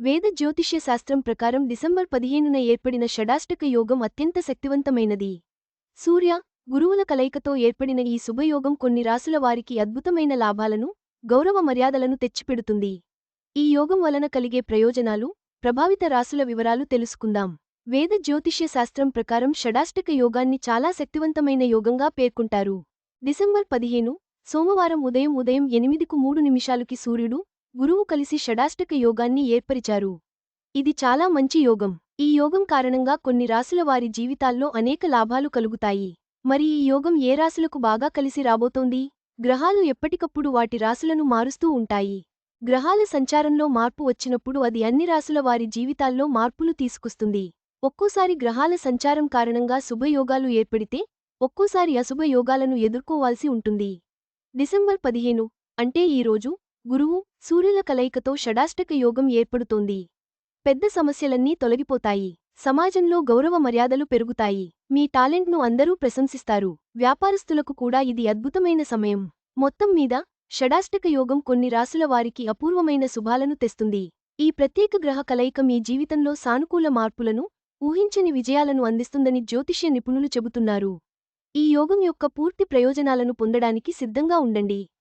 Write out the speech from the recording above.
వేద జ్యోతిష్య శాస్త్రం ప్రకారం డిసెంబర్ పదిహేనున ఏర్పడిన షడాష్టక యోగం అత్యంత శక్తివంతమైనది. సూర్య గురువుల కలయికతో ఏర్పడిన ఈ శుభయోగం కొన్ని రాసుల వారికి అద్భుతమైన లాభాలను గౌరవ మర్యాదలను తెచ్చిపెడుతుంది. ఈ యోగం వలన కలిగే ప్రయోజనాలు ప్రభావిత రాసుల వివరాలు తెలుసుకుందాం. వేద జ్యోతిష్య శాస్త్రం ప్రకారం షడాష్టక యోగాన్ని చాలా శక్తివంతమైన యోగంగా పేర్కొంటారు. డిసెంబర్ పదిహేను సోమవారం ఉదయం ఉదయం ఎనిమిదికు మూడు నిమిషాలుకి సూర్యుడు గురువు కలిసి షడాష్టక యోగాన్ని ఏర్పరిచారు. ఇది చాలా మంచి యోగం. ఈ యోగం కారణంగా కొన్ని రాసుల వారి జీవితాల్లో అనేక లాభాలు కలుగుతాయి. మరి ఈ యోగం ఏ రాసులకు బాగా కలిసి రాబోతోంది? గ్రహాలు ఎప్పటికప్పుడు వాటి రాసులను మారుస్తూ ఉంటాయి. గ్రహాల సంచారంలో మార్పు వచ్చినప్పుడు అది అన్ని రాసుల వారి జీవితాల్లో మార్పులు తీసుకొస్తుంది. ఒక్కోసారి గ్రహాల సంచారం కారణంగా శుభయోగాలు ఏర్పడితే ఒక్కోసారి అశుభయోగాలను ఎదుర్కోవాల్సి ఉంటుంది. డిసెంబర్ పదిహేను అంటే ఈరోజు గురువు సూర్యుల కలయికతో షడాష్టక యోగం ఏర్పడుతోంది. పెద్ద సమస్యలన్నీ తొలగిపోతాయి. సమాజంలో గౌరవ మర్యాదలు పెరుగుతాయి. మీ టాలెంట్ను అందరూ ప్రశంసిస్తారు. వ్యాపారస్తులకు కూడా ఇది అద్భుతమైన సమయం. మొత్తం మీద షడాష్టక యోగం కొన్ని రాసుల వారికి అపూర్వమైన శుభాలను తెస్తుంది. ఈ ప్రత్యేక గ్రహ కలయిక మీ జీవితంలో సానుకూల మార్పులను ఊహించని విజయాలను అందిస్తుందని జ్యోతిష్య నిపుణులు చెబుతున్నారు. ఈ యోగం యొక్క పూర్తి ప్రయోజనాలను పొందడానికి సిద్ధంగా ఉండండి.